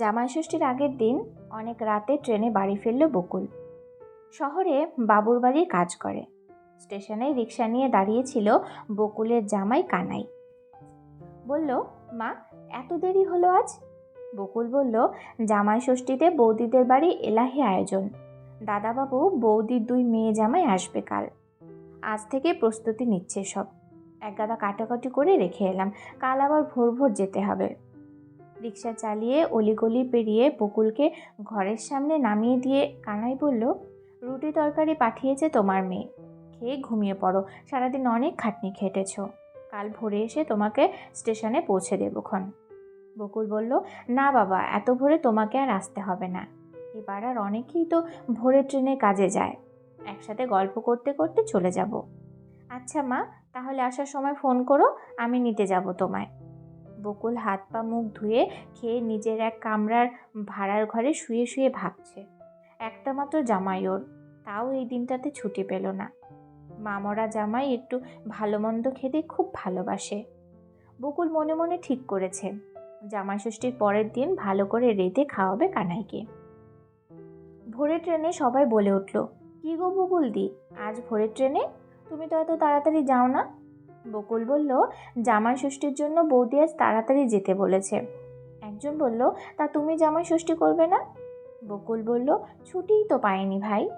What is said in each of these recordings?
জামাই ষষ্ঠীর আগের দিন অনেক রাতে ট্রেনে বাড়ি ফিরল বকুল। শহরে বাবুর বাড়ির কাজ করে। স্টেশনে রিক্সা নিয়ে দাঁড়িয়েছিল বকুলের জামাই কানাই। বলল, মা, এত দেরি হলো আজ? বকুল বলল জামাই ষষ্ঠীতে বৌদিদের বাড়ি এলাহি আয়োজন। দাদাবাবু বৌদির দুই মেয়ে জামাই আসবে কাল। আজ থেকে প্রস্তুতি নিচ্ছে সব। এক গাদা কাটাকাটি করে রেখে এলাম। কাল আবার ভোর ভোর যেতে হবে। রিক্সা চালিয়ে অলিগলি পেরিয়ে বকুলকে ঘরের সামনে নামিয়ে দিয়ে কানাই বলল, রুটি তরকারি পাঠিয়েছে তোমার মেয়ে। খেয়ে ঘুমিয়ে পড়ো। সারাদিন অনেক খাটনি খেটেছ। কাল ভোরে এসে তোমাকে স্টেশনে পৌঁছে দেবক্ষণ বকুল বলল, না বাবা, এত ভোরে তোমাকে আর আসতে হবে না। এবার আর অনেকেই তো ভোরের ট্রেনে কাজে যায়। একসাথে গল্প করতে করতে চলে যাব। আচ্ছা মা, তাহলে আসার সময় ফোন করো, আমি নিতে যাব তোমায়। বকুল হাত পা মুখ ধুয়ে খেয়ে নিজের এক কামরার ভাড়ার ঘরে শুয়ে শুয়ে ভাবছে। একটা মাত্র জামাই ওর, তাও এই দিনটাতে ছুটি পেল না। মামরা জামাই একটু ভালো মন্দ খেতে খুব ভালোবাসে। বকুল মনে মনে ঠিক করেছে, জামাই ষষ্ঠীর পরের দিন ভালো করে রেতে খাওয়াবে কানাইকে। ভোরের ট্রেনে সবাই বলে উঠল, কী গো বকুল দি আজ ভোরের ট্রেনে? তুমি তো এত তাড়াতাড়ি যাও না? বকুল বলল, জামাই ষষ্ঠীর জন্য বৌদি আজ তাড়াতাড়ি যেতে বলেছে। একজন বলল, তা তুমি জামাই ষষ্ঠী করবে না? বকুল বলল, ছুটিই তো পাইনি ভাই,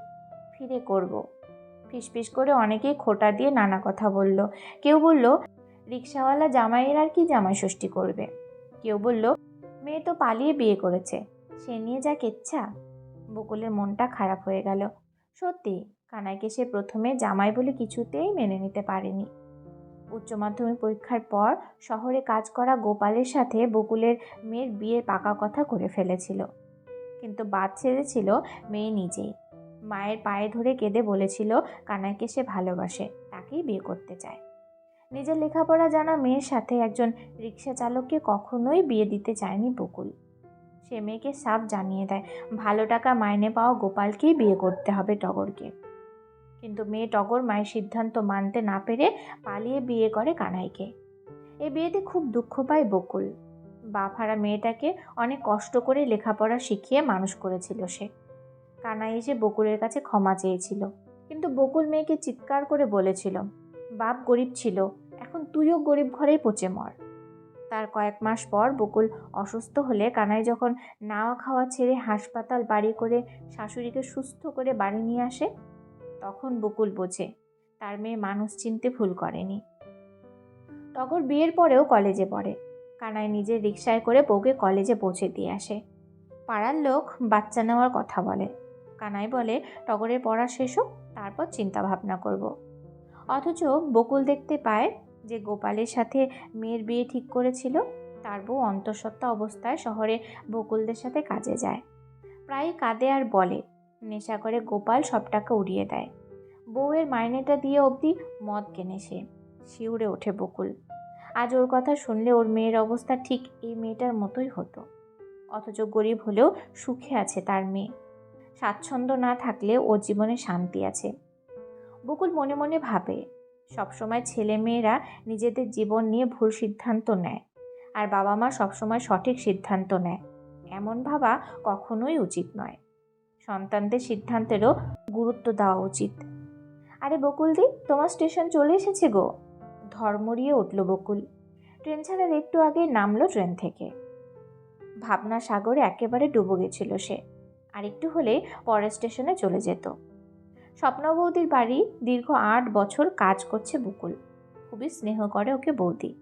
ফিরে করব। ফিসফিস করে অনেকেই খোটা দিয়ে নানা কথা বলল। কেউ বলল, রিক্সাওয়ালা জামাইয়ের আর কি জামাই ষষ্ঠী করবে? কেউ বলল, মেয়ে তো পালিয়ে বিয়ে করেছে, সে নিয়ে যা কেচ্ছা। বকুলের মনটা খারাপ হয়ে গেল। সত্যি, কানাইকে সে প্রথমে জামাই বলে কিছুতেই মেনে নিতে পারেনি। উচ্চ মাধ্যমিক পরীক্ষার পর শহরে কাজ করা গোপালের সাথে বকুলের মেয়ের বিয়ের পাকা কথা করে ফেলেছিল। কিন্তু বাদ ছেড়েছিল মেয়ে নিজেই। মায়ের পায়ে ধরে কেঁদে বলেছিল কানাইকে সে ভালোবাসে, তাকেই বিয়ে করতে চায়। নিজের লেখাপড়া জানা মেয়ের সাথে একজন রিক্সা চালককে কখনোই বিয়ে দিতে চায়নি বকুল। সে মেয়েকে সাফ জানিয়ে দেয়, ভালো টাকা মাইনে পাওয়া গোপালকেই বিয়ে করতে হবে টগরকে। কিন্তু মেয়ে টগর মায়ের সিদ্ধান্ত মানতে না পেরে পালিয়ে বিয়ে করে কানাইকে। এ বিয়েতে খুব দুঃখ পায় বকুল। বাফারা মেয়েটাকে অনেক কষ্ট করে লেখাপড়া শিখিয়ে মানুষ করেছিল সে। কানাই এসে বকুলের কাছে ক্ষমা চেয়েছিল। কিন্তু বকুল মেয়েকে চিৎকার করে বলেছিল, বাপ গরিব ছিল, এখন তুইও গরিব ঘরেই পচে মর। তার কয়েক মাস পর বকুল অসুস্থ হলে কানাই যখন নাওয়া খাওয়া ছেড়ে হাসপাতাল বাড়ি করে শাশুড়িকে সুস্থ করে বাড়ি নিয়ে আসে তখন বকুল বোঝে, তার মেয়ে মানুষ চিনতে ভুল করেনি। টগর বিয়ের পরেও কলেজে পড়ে। কানাই নিজের রিক্সায় করে বউকে কলেজে পৌঁছে দিয়ে আসে। পাড়ার লোক বাচ্চা নেওয়ার কথা বলে। কানাই বলে, টগরের পড়া শেষ হোক, তারপর চিন্তা ভাবনা করব। অথচ বকুল দেখতে পায় যে গোপালের সাথে মেয়ের বিয়ে ঠিক করেছিল, তার বউ অন্তঃসত্ত্বা অবস্থায় শহরে বকুলদের সাথে কাজে যায়। প্রায় কাঁদে আর বলে নেশা করে গোপাল সব টাকা উড়িয়ে দেয়। বউয়ের মাইনেটা দিয়ে অবধি মদ কেনে সে। শিউরে ওঠে বকুল। আজ ওর কথা শুনলে ওর মেয়ের অবস্থা ঠিক এই মেয়েটার মতোই হতো। অথচ গরিব হলেও সুখে আছে তার মেয়ে। স্বাচ্ছন্দ্য না থাকলে ওর জীবনে শান্তি আছে। বকুল মনে মনে ভাবে, সবসময় ছেলে মেয়েরা নিজেদের জীবন নিয়ে ভুল সিদ্ধান্ত নেয় আর বাবা মা সবসময় সঠিক সিদ্ধান্ত নেয়। এমন ভাবা কখনোই উচিত নয়। সন্তানদের সিদ্ধান্তেরও গুরুত্ব দেওয়া উচিত। আরে বকুলদি, তোমার স্টেশন চলে এসেছে গো। ধর্মরিয়ে উঠল বকুল। ট্রেন ছাড়ার একটু আগে নামলো ট্রেন থেকে। ভাবনা সাগরে একেবারে ডুবে গেছিল সে। আর একটু হলে পরের স্টেশনে চলে যেত। স্বপ্ন বৌদির বাড়ি দীর্ঘ আট বছর কাজ করছে বকুল। খুবই স্নেহ করে ওকে বৌদি।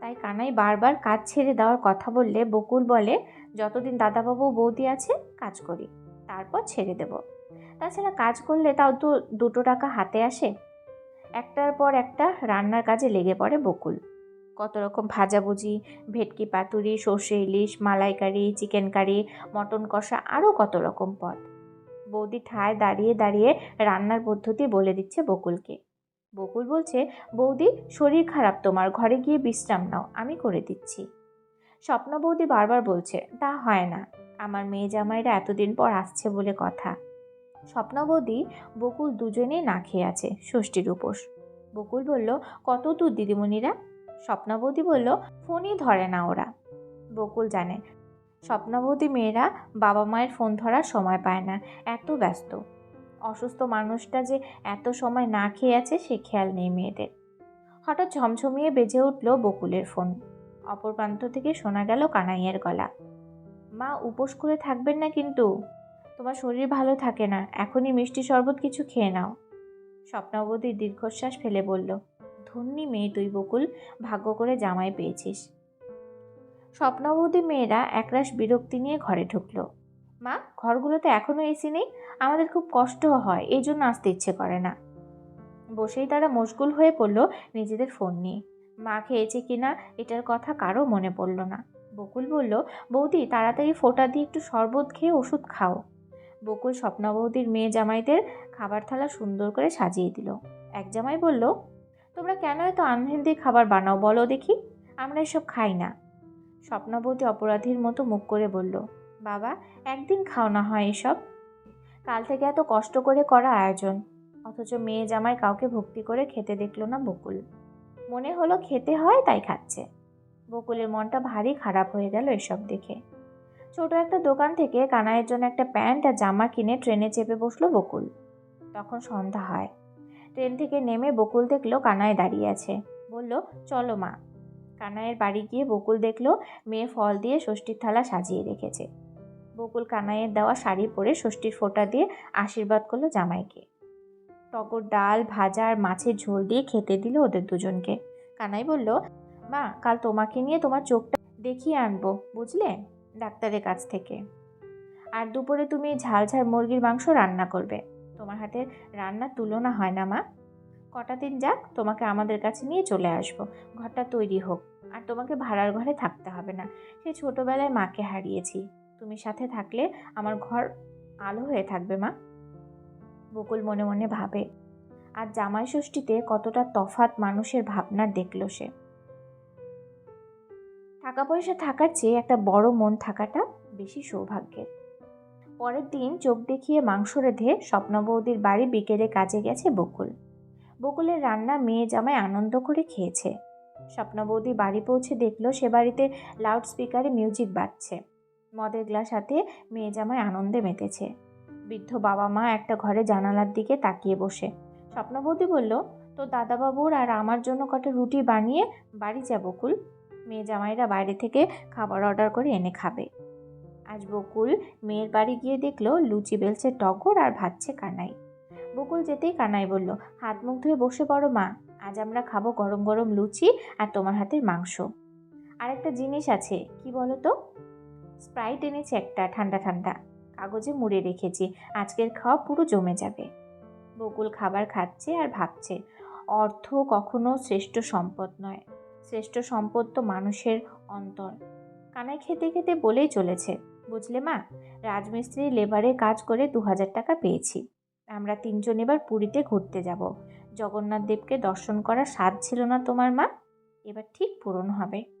তাই কানাই বারবার কাজ ছেড়ে দেওয়ার কথা বললে বকুল বলে, যতদিন দাদাবাবু বৌদি আছে, কাজ করি। তারপর ছেড়ে দেব। তাছাড়া কাজ করলে তাও তো দুটো টাকা হাতে আসে। একটার পর একটা রান্নার কাজে লেগে পড়ে বকুল। কত রকম ভাজাভুজি, ভেটকি পাতুরি, সর্ষে ইলিশ, মালাইকারি, চিকেন কারি, মটন কষা, আরও কত রকম পদ। বৌদি ঠায় দাঁড়িয়ে দাঁড়িয়ে রান্নার পদ্ধতি বলে দিচ্ছে বকুলকে। বকুল বলছে, বৌদি, শরীর খারাপ তোমার, ঘরে গিয়ে বিশ্রাম নাও, আমি করে দিচ্ছি। স্বপ্ন বৌদি বারবার বলছে, তা হয় না। আমার মেয়ে জামাইরা এতদিন পর আসছে বলে কথা। স্বপ্ন বৌদি বকুল দুজনেই না খেয়ে আছে, ষষ্ঠীর উপোস। বকুল বলল, কত দূর দিদিমণিরা? স্বপ্না বৌদি বলল, ফোনই ধরে না ওরা। বকুল জানে স্বপ্নবতী মেয়েরা বাবা মায়ের ফোন ধরার সময় পায় না, এত ব্যস্ত। অসুস্থ মানুষটা যে এত সময় না খেয়ে আছে, সে খেয়াল নেই মেয়েদের। হঠাৎ ঝমঝমিয়ে বেজে উঠল বকুলের ফোন। অপর প্রান্ত থেকে শোনা গেল কানাইয়ের গলা। মা উপোস করে থাকবেন না কিন্তু। তোমার শরীর ভালো থাকে না, এখনই মিষ্টি শরবত কিছু খেয়ে নাও। স্বপ্নবতী দীর্ঘশ্বাস ফেলে বলল, ধন্যী মেয়ে তুই বকুল, ভাগ্য করে জামাই পেয়েছিস। স্বপ্নবতী মেয়েরা একরাশ বিরক্তি নিয়ে ঘরে ঢুকলো। মা, ঘরগুলোতে এখনও এসি নেই? আমাদের খুব কষ্ট হয়, এই জন্য আসতে ইচ্ছে করে না। বসেই তারা মশগুল হয়ে পড়ল নিজেদের ফোন নিয়ে। মা খেয়েছে কিনা এটার কথা কারও মনে পড়ল না। বকুল বলল, বৌদি, তাড়াতাড়ি ফোঁটা দিয়ে একটু শরবত খেয়ে ওষুধ খাও। বকুল স্বপ্নবৌদির মেয়ে জামাইদের খাবার থালা সুন্দর করে সাজিয়ে দিল। এক জামাই বলল, তোমরা কেন এত আনহেলদি খাবার বানাও বলো দেখি? আমরা এসব খাই না। স্বপ্নবতী অপরাধীর মতো মুখ করে বলল, বাবা, একদিন খাও না হয় এসব। কাল থেকে এত কষ্ট করে করা আয়োজন। অথচ মেয়ে জামাই কাউকে ভক্তি করে খেতে দেখল না বকুল। মনে হলো খেতে হয় তাই খাচ্ছে। বকুলের মনটা ভারী খারাপ হয়ে গেল এসব দেখে। ছোট একটা দোকান থেকে কানাইয়ের জন্য একটা প্যান্ট আর জামা কিনে ট্রেনে চেপে বসল বকুল। তখন সন্ধ্যা হয়। ট্রেন থেকে নেমে বকুল দেখল কানায় দাঁড়িয়ে আছে। বলল, চলো মা। কানাইয়ের বাড়ি গিয়ে বকুল দেখল মেয়ে ফল দিয়ে ষষ্ঠীর থালা সাজিয়ে রেখেছে। বকুল কানাইয়ের দেওয়া শাড়ি পরে ষষ্ঠীর ফোঁটা দিয়ে আশীর্বাদ করল জামাইকে। টগর ডাল, ভাজা আর মাছের ঝোল দিয়ে খেতে দিল ওদের দুজনকে। কানাই বলল মা, কাল তোমাকে নিয়ে তোমার চোখটা দেখিয়ে আনব, বুঝলে? ডাক্তারের কাছ থেকে। আর দুপুরে তুমি ঝাল ঝাল মুরগির মাংস রান্না করবে। তোমার হাতের রান্নার তুলনা হয় না, মা। কটা দিন যাক, তোমাকে আমাদের কাছে নিয়ে চলে আসব। ঘরটা তৈরি হোক। আর তোমাকে ভাড়ার ঘরে থাকতে হবে না। সে ছোটোবেলায় মাকে হারিয়েছি। তুমি সাথে থাকলে আমার ঘর আলো হয়ে থাকবে, মা। বকুল মনে মনে ভাবে আর জামাই ষষ্ঠীতে কতটা তফাত মানুষের ভাবনার দেখল সে। টাকা পয়সা থাকার চেয়ে একটা বড় মন থাকাটা বেশি সৌভাগ্যের। পরের দিন চোখ দেখিয়ে মাংস রেঁধে স্বপ্ন বৌদির বাড়ি বিকেলে কাজে গেছে বকুল। বকুলের রান্না মেয়ে জামাই আনন্দ করে খেয়েছে। স্বপ্নবৌদি বাড়ি পৌঁছে দেখল সে বাড়িতে লাউড স্পিকারে মিউজিক বাজছে। মদের গ্লাস হাতে মেয়ে জামাই আনন্দে মেতেছে। বৃদ্ধ বাবা মা একটা ঘরে জানালার দিকে তাকিয়ে বসে। স্বপ্নবতী বলল তো দাদাবাবুর আর আমার জন্য কটা রুটি বানিয়ে বাড়ি যা বকুল। মেয়ে জামাইরা বাইরে থেকে খাবার অর্ডার করে এনে খাবে। আজ বকুল মেয়ের বাড়ি গিয়ে দেখল লুচি বেলছে টগর আর ভাজছে কানাই। বকুল যেতেই কানাই বলল, হাত মুখ ধুয়ে বসে পড়ো মা, আজ আমরা খাব গরম গরম লুচি আর তোমার হাতের মাংস। আর একটা জিনিস আছে, কি বলো তো? স্প্রাইট এনেছে একটা, ঠান্ডা ঠান্ডা। কাগজে মুড়ে রেখেছি, আজকের খাওয়া পুরো জমে যাবে। বকুল খাবার খাচ্ছে আর ভাবছে, অর্থ কখনো শ্রেষ্ঠ সম্পদ নয়। শ্রেষ্ঠ সম্পদ তো মানুষের অন্তর। কানাই খেতে খেতে বলেই চলেছে, বুঝলে মা, রাজমিস্ত্রি লেবারে কাজ করে দু হাজার টাকা পেয়েছি। আমরা তিনজন এবার পুরীতে ঘুরতে যাব। জগন্নাথ দেবকে দর্শন করার স্বাদ ছিল না তোমার মা? এবার ঠিক পূরণ হবে।